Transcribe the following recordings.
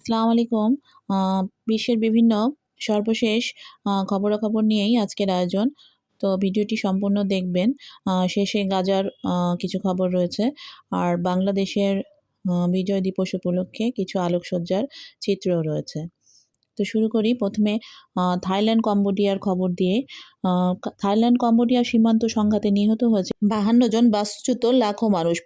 আসসালামু আলাইকুম। বিশ্বের বিভিন্ন সর্বশেষ খবরাখবর নিয়েই আজকের আয়োজন। তো ভিডিওটি সম্পূর্ণ দেখবেন। শেষে গাজার কিছু খবর রয়েছে। আর বাংলাদেশের বিজয় দিবস উপলক্ষে কিছু আলোকসজ্জার চিত্রও রয়েছে। তো শুরু করি ১ম এ আ থাইল্যান্ড, কম্বোডিয়ার খবর দিয়ে। থাইল্যান্ড, কম্বোডিয়া সীমান্ত সংঘাতে নিহত হয়েছে ৫২ জন বাস্তুচ্যুত লাখো মানুষ।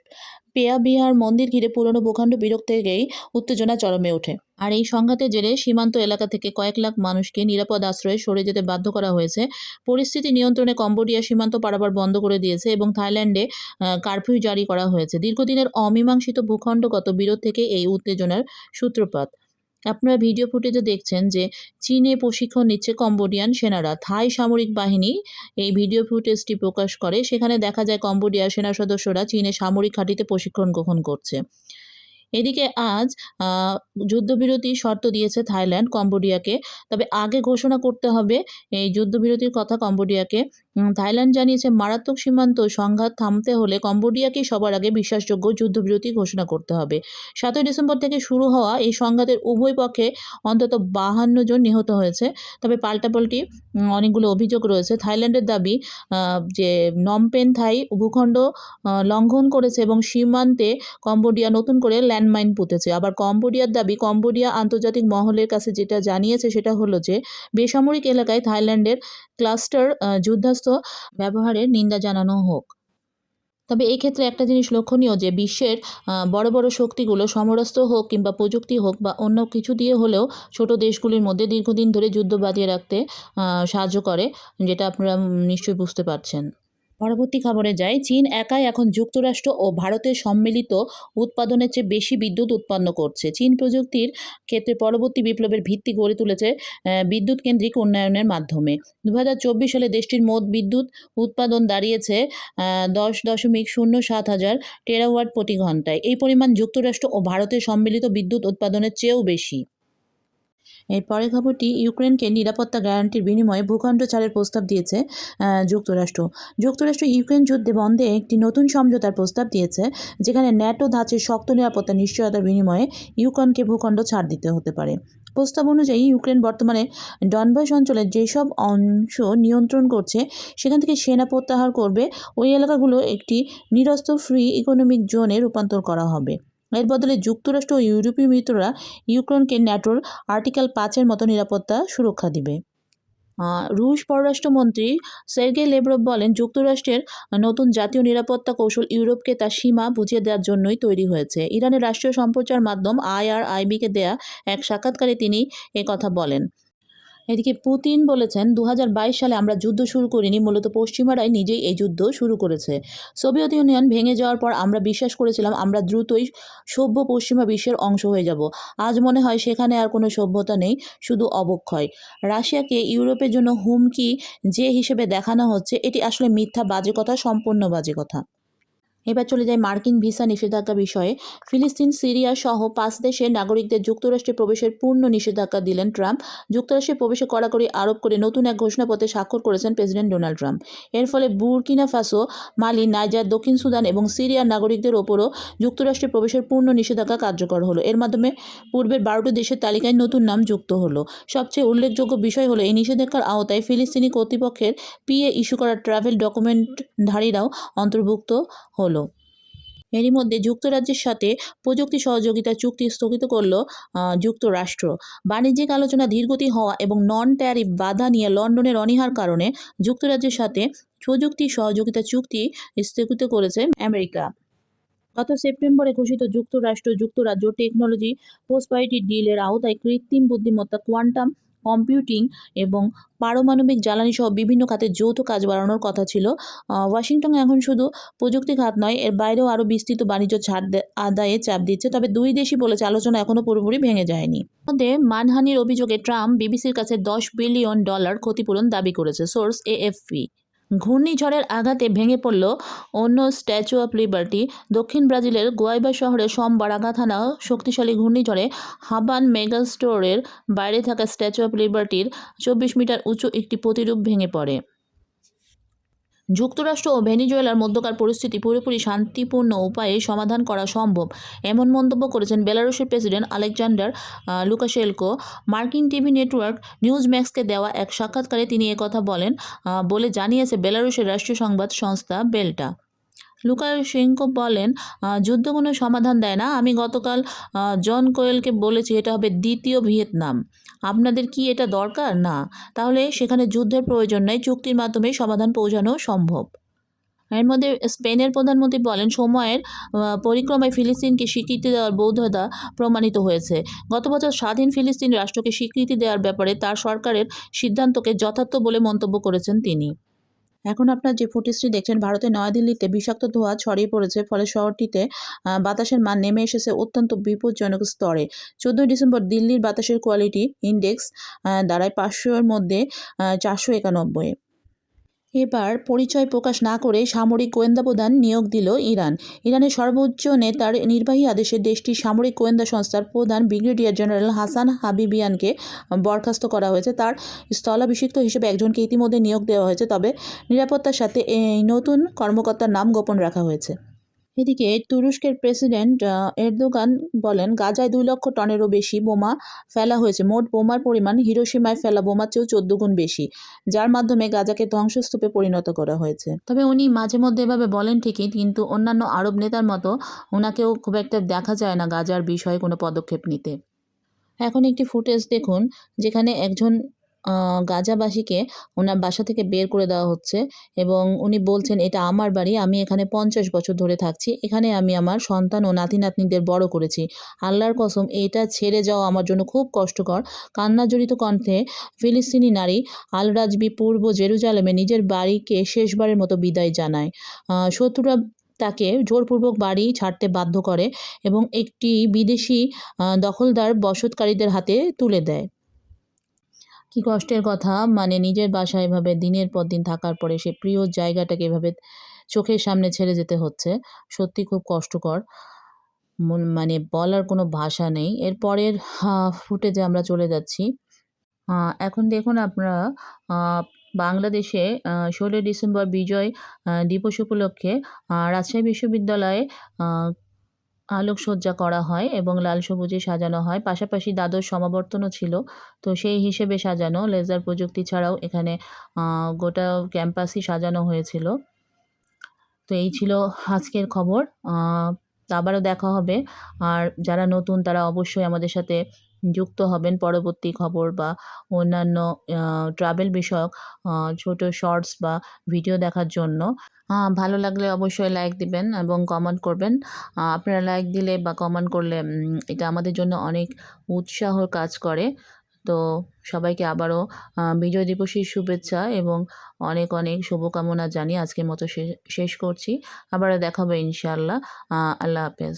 পেয়া বিহার মন্দির ঘিরে পুরনো ভূখণ্ড বিরোধ থেকেই উত্তেজনা চরমে ওঠে। আর এই সংঘাতের জেরে সীমান্ত এলাকা থেকে কয়েক লাখ মানুষকে নিরাপদ আশ্রয়ে সরে যেতে বাধ্য করা হয়েছে। পরিস্থিতি নিয়ন্ত্রণে কম্বোডিয়া সীমান্ত পারাপার বন্ধ করে দিয়েছে এবং থাইল্যান্ডে কারফিউ জারি করা হয়েছে। দীর্ঘদিনের অমীমাংসিত ভূখণ্ডগত বিরোধ থেকে এই উত্তেজনার সূত্রপাত। আপনারা ভিডিও ফুটেজে দেখছেন যে চীনে প্রশিক্ষণ নিচ্ছে কম্বোডিয়ান সেনারা। থাই সামরিক বাহিনী এই ভিডিও ফুটেজটি প্রকাশ করে। সেখানে দেখা যায় কম্বোডিয়ার সেনা সদস্যরা চীনে সামরিক ঘাঁটিতে প্রশিক্ষণ গ্রহণ করছে। এদিকে আজ যুদ্ধবিরতি শর্ত দিয়েছে থাইল্যান্ড, কম্বোডিয়াকে। তবে আগে ঘোষণা করতে হবে এই যুদ্ধবিরতির কথা কম্বোডিয়াকে। থাইল্যান্ড জানিয়েছে, মারাত্মক সীমান্ত সংঘাত থামতে হলে কম্বোডিয়াকেই সবার আগে বিশ্বাসযোগ্য যুদ্ধবিরতি ঘোষণা করতে হবে। সাতই ডিসেম্বর থেকে শুরু হওয়া এই সংঘাতের উভয় পক্ষে অন্তত ৫২ জন নিহত হয়েছে। তবে পাল্টাপাল্টি অনেকগুলো অভিযোগ রয়েছে। থাইল্যান্ডের দাবি যে নমপেন থাই ভূখণ্ড লঙ্ঘন করেছে এবং সীমান্তে কম্বোডিয়া নতুন করে ল্যান্ডমাইন পুঁতেছে। আবার কম্বোডিয়ার দাবি, কম্বোডিয়া আন্তর্জাতিক মহলের কাছে যেটা জানিয়েছে সেটা হলো যে, বেসামরিক এলাকায় থাইল্যান্ডের ক্লাস্টার আ যুদ্ধাস্ত্র ব্যবহারের নিন্দা জানানো হোক। তবে এই ক্ষেত্রে একটা জিনিস লক্ষণীয় যে বিশ্বের বড়, বড় শক্তিগুলো সমরস্ত হোক কিংবা প্রযুক্তি হোক বা অন্য কিছু দিয়ে হলেও ছোট দেশগুলির মধ্যে দীর্ঘদিন ধরে যুদ্ধ বাঁধিয়ে রাখতে সাহায্য করে। যেটা আপনারা নিশ্চয়ই বুঝতে পারছেন। পরবর্তী খবরে যাই। চীন একাই এখন যুক্তরাষ্ট্র ও ভারতের সম্মিলিত উৎপাদনের চেয়ে বেশি বিদ্যুৎ উৎপন্ন করছে। চীন প্রযুক্তির ক্ষেত্রে পরবর্তী বিপ্লবের ভিত্তি গড়ে তুলেছে বিদ্যুৎ কেন্দ্রিক উন্নয়নের মাধ্যমে। ২০২৪ সালে দেশটির মোট বিদ্যুৎ উৎপাদন দাঁড়িয়েছে দশ দশমিক শূন্য সাত হাজার টেরাওয়াট প্রতি ঘন্টায় এই পরিমাণ যুক্তরাষ্ট্র ও ভারতের সম্মিলিত বিদ্যুৎ উৎপাদনের চেয়েও বেশি। এর পরের খবরটি, ইউক্রেনকে নিরাপত্তা গ্যারান্টির বিনিময়ে ভূখণ্ড ছাড়ের প্রস্তাব দিয়েছে যুক্তরাষ্ট্র। যুক্তরাষ্ট্র ইউক্রেন যুদ্ধে বন্ধে একটি নতুন সমঝোতার প্রস্তাব দিয়েছে, যেখানে ন্যাটো ধাঁচের শক্ত নিরাপত্তা নিশ্চয়তার বিনিময়ে ইউক্রেনকে ভূখণ্ড ছাড় দিতে হতে পারে। প্রস্তাব অনুযায়ী, ইউক্রেন বর্তমানে ডনবাস অঞ্চলের যেসব অংশ নিয়ন্ত্রণ করছে, সেখান থেকে সেনা প্রত্যাহার করবে ওই এলাকাগুলো একটি নিরস্ত্র ফ্রি ইকোনমিক জোনে রূপান্তর করা হবে। এর বদলে যুক্তরাষ্ট্র ও ইউরোপীয় মিত্ররা ইউক্রেনকে ন্যাটোর আর্টিকেল পাঁচের মতো নিরাপত্তা সুরক্ষা দিবে। রুশ পররাষ্ট্রমন্ত্রী সের্গেই লেভরভ বলেন, যুক্তরাষ্ট্রের নতুন জাতীয় নিরাপত্তা কৌশল ইউরোপকে তার সীমা বুঝিয়ে দেওয়ার জন্যই তৈরি হয়েছে। ইরানের রাষ্ট্রীয় সম্প্রচার মাধ্যম আইআরআইবিকে দেয়া এক সাক্ষাৎকারে তিনি কথা বলেন। এদিকে পুতিন বলেছেন ২০২২ সালে আমরা যুদ্ধ শুরু করিনি মূলত পশ্চিমারাই নিজেই এই যুদ্ধ শুরু করেছে। সোভিয়েত ইউনিয়ন ভেঙে যাওয়ার পর আমরা বিশ্বাস করেছিলাম আমরা দ্রুতই সভ্য পশ্চিমা বিশ্বের অংশ হয়ে যাব। আজ মনে হয় সেখানে আর কোনো সভ্যতা নেই, শুধু অবক্ষয়। রাশিয়াকে ইউরোপের জন্য হুমকি যে হিসেবে দেখানো হচ্ছে এটি আসলে মিথ্যা বাজে কথা, সম্পূর্ণ বাজে কথা। এবার চলে যায় মার্কিন ভিসা নিষেধাজ্ঞা বিষয়ে। ফিলিস্তিন, সিরিয়া সহ পাঁচ দেশের নাগরিকদের যুক্তরাষ্ট্রে প্রবেশের পূর্ণ নিষেধাজ্ঞা দিলেন ট্রাম্প। যুক্তরাষ্ট্রে প্রবেশে কড়াকড়ি আরোপ করে নতুন এক ঘোষণাপত্রে স্বাক্ষর করেছেন প্রেসিডেন্ট ডোনাল্ড ট্রাম্প। এর ফলে বুরকিনা ফাসো, মালি, নাইজার, দক্ষিণ সুদান এবং সিরিয়ার নাগরিকদের ওপরও যুক্তরাষ্ট্রে প্রবেশের পূর্ণ নিষেধাজ্ঞা কার্যকর হলো। এর মাধ্যমে পূর্বের বারোটি দেশের তালিকায় নতুন নাম যুক্ত হলো। সবচেয়ে উল্লেখযোগ্য বিষয় হলো এই নিষেধাজ্ঞার আওতায় ফিলিস্তিনি কর্তৃপক্ষের পিএ ইস্যু করা ট্রাভেল ডকুমেন্টধারীরাও অন্তর্ভুক্ত হলো। এরই মধ্যে যুক্তরাজ্যের সাথে প্রযুক্তি সহযোগিতা চুক্তি স্থগিত করল যুক্তরাষ্ট্র। বাণিজ্যিক আলোচনা ধীরগতি হওয়া এবং নন ট্যারিফ বাধা নিয়ে লন্ডনের অনীহার কারণে যুক্তরাজ্যের সাথে প্রযুক্তি সহযোগিতা চুক্তি স্থগিত করেছে আমেরিকা। গত সেপ্টেম্বরে ঘোষিত যুক্তরাষ্ট্র-যুক্তরাজ্য টেকনোলজি প্রসপারিটি ডিলের আওতায় কৃত্রিম বুদ্ধিমত্তা, কোয়ান্টাম কম্পিউটিং এবং পারমাণবিক জ্বালানি সহ বিভিন্ন খাতে যৌথ কাজ বাড়ানোর কথা ছিল। ওয়াশিংটন এখন শুধু প্রযুক্তি খাত নয়, এর বাইরেও আরও বিস্তৃত বাণিজ্য ছাড় আদায়ে চাপ দিচ্ছে। তবে দুই দেশই বলেছে আলোচনা এখনও পুরোপুরি ভেঙে যায়নি। মধ্যে মানহানির অভিযোগে ট্রাম্প বিবিসির কাছে ১০ বিলিয়ন ডলার ক্ষতিপূরণ দাবি করেছে, সোর্স এএফপি। ঘূর্ণিঝড়ের আঘাতে ভেঙে পড়ল অন্য স্ট্যাচু অফ লিবার্টি। দক্ষিণ ব্রাজিলের গোয়াইবা শহরে সোমবার আঘাত হানা শক্তিশালী ঘূর্ণিঝড়ে হাবান মেগা স্টোরের বাইরে থাকা স্ট্যাচু অফ লিবার্টির ২৪ মিটার উঁচু একটি প্রতিরূপ ভেঙে পড়ে। যুক্তরাষ্ট্র ও ভেনিজুয়েলার মধ্যকার পরিস্থিতি পুরোপুরি শান্তিপূর্ণ উপায়ে সমাধান করা সম্ভব। এমন মন্তব্য করেছেন বেলারুশের প্রেসিডেন্ট আলেকজান্ডার লুকাশেলকো মার্কিন টিভি নেটওয়ার্ক নিউজ ম্যাক্সকে দেওয়া এক সাক্ষাৎকারে তিনি একথা বলেন বলে জানিয়েছে বেলারুশের রাষ্ট্রীয় সংবাদ সংস্থা বেল্টা। লুকাশেঙ্কো বলেন যুদ্ধ কোনো সমাধান দেয় না। আমি গতকাল জন কোয়েলকে বলেছি এটা হবে দ্বিতীয় ভিয়েতনাম। আপনাদের কি এটা দরকার? না। তাহলে সেখানে যুদ্ধের প্রয়োজন নেই। চুক্তির মাধ্যমে সমাধান পৌঁছানো সম্ভব। এর মধ্যে স্পেনের প্রধানমন্ত্রী বলেন, সময়ের পরিক্রমায় ফিলিস্তিনকে স্বীকৃতি দেওয়ার বৌদ্ধতা প্রমাণিত হয়েছে। গত বছর স্বাধীন ফিলিস্তিন রাষ্ট্রকে স্বীকৃতি দেওয়ার ব্যাপারে তার সরকারের সিদ্ধান্তকে যথার্থ বলে মন্তব্য করেছেন তিনি। এখন আপনার যে ফুটেজটি দেখছেন, ভারতের নয়াদিল্লিতে বিষাক্ত ধোঁয়া ছড়িয়ে পড়েছে, ফলে শহরটিতে বাতাসের মান নেমে এসেছে অত্যন্ত বিপজ্জনক স্তরে। চোদ্দই ডিসেম্বর দিল্লির বাতাসের কোয়ালিটি ইন্ডেক্স দ্বারায় পাঁচশোর মধ্যে চারশো একানব্বই। এবার পরিচয় প্রকাশ না করে সামরিক গোয়েন্দা প্রধান নিয়োগ দিল ইরান। ইরানের সর্বোচ্চ নেতার নির্বাহী আদেশে দেশটির সামরিক গোয়েন্দা সংস্থার প্রধান ব্রিগেডিয়ার জেনারেল হাসান হাবিবিয়ানকে বরখাস্ত করা হয়েছে। তার স্থলাভিষিক্ত হিসেবে একজনকে ইতিমধ্যে নিয়োগ দেওয়া হয়েছে। তবে নিরাপত্তার সাথে এই নতুন কর্মকর্তার নাম গোপন রাখা হয়েছে। এদিকে তুরস্কের প্রেসিডেন্ট এরদোগান বলেন, গাজায় দুই লক্ষ টনেরও বেশি বোমা ফেলা হয়েছে। মোট বোমার পরিমাণ হিরোসীমায় ফেলা বোমার চেয়েও চোদ্দ গুণ বেশি, যার মাধ্যমে গাজাকে ধ্বংসস্তূপে পরিণত করা হয়েছে। তবে উনি মাঝে মধ্যে এভাবে বলেন ঠিকই, কিন্তু অন্যান্য আরব নেতার মতো ওনাকেও খুব একটা দেখা যায় না গাজার বিষয়ে কোনো পদক্ষেপ নিতে। এখন একটি ফুটেজ দেখুন, যেখানে একজন গাজাবাসীকে ওনার বাসা থেকে বের করে দেওয়া হচ্ছে এবং উনি বলছেন, এটা আমার বাড়ি, আমি এখানে পঞ্চাশ বছর ধরে থাকছি। এখানে আমি আমার সন্তান ও নাতি নাতনিদের বড় করেছি। আল্লাহর কসম, এটা ছেড়ে যাওয়া আমার জন্য খুব কষ্টকর। কান্নাজড়িত কণ্ঠে ফিলিস্তিনি নারী আল রাজবি পূর্ব জেরুজালেমে নিজের বাড়িকে শেষবারের মতো বিদায় জানায়। শত্রুরা তাকে জোরপূর্বক বাড়ি ছাড়তে বাধ্য করে এবং একটি বিদেশি দখলদার বসতকারীদের হাতে তুলে দেয়। কি কষ্টের কথা? মানে নিজের বাসায় এভাবে দিনের পর দিন থাকার পরে সে প্রিয় জায়গাটাকে এভাবে চোখের সামনে ছেড়ে যেতে হচ্ছে, সত্যি খুব কষ্টকর। মন- বলার কোনো ভাষা নেই। এর এরপরের ফুটেজে আমরা চলে যাচ্ছি। এখন দেখুন আপনারা বাংলাদেশে ষোলোই ডিসেম্বর বিজয় দিবস উপলক্ষে রাজশাহী বিশ্ববিদ্যালয়ে আলোকসজ্জা করা হয় এবং লাল সবুজে সাজানো হয়। পাশাপাশি দ্বাদশ সমাবর্তনও ছিল। তো সেই হিসেবে সাজানো লেজার প্রযুক্তি ছাড়াও এখানে গোটা ক্যাম্পাসই সাজানো হয়েছিল। তো এই ছিল আজকের খবর। আবারও দেখা হবে। আর যারা নতুন তারা অবশ্যই আমাদের সাথে যুক্ত হবেন পরবর্তী খবর বা অন্যান্য ট্রাভেল বিষয়ক ছোট শর্টস বা ভিডিও দেখার জন্য। ভালো লাগলে অবশ্যই লাইক দিবেন এবং কমেন্ট করবেন। আপনারা লাইক দিলে বা কমেন্ট করলে এটা আমাদের জন্য অনেক উৎসাহর কাজ করে। তো সবাইকে আবারও বিজয় দিবসের শুভেচ্ছা এবং অনেক অনেক শুভকামনা জানিয়ে আজকের মতো শেষ শেষ করছি। আবারও দেখাবো ইনশাআল্লাহ। আল্লাহ হাফেজ।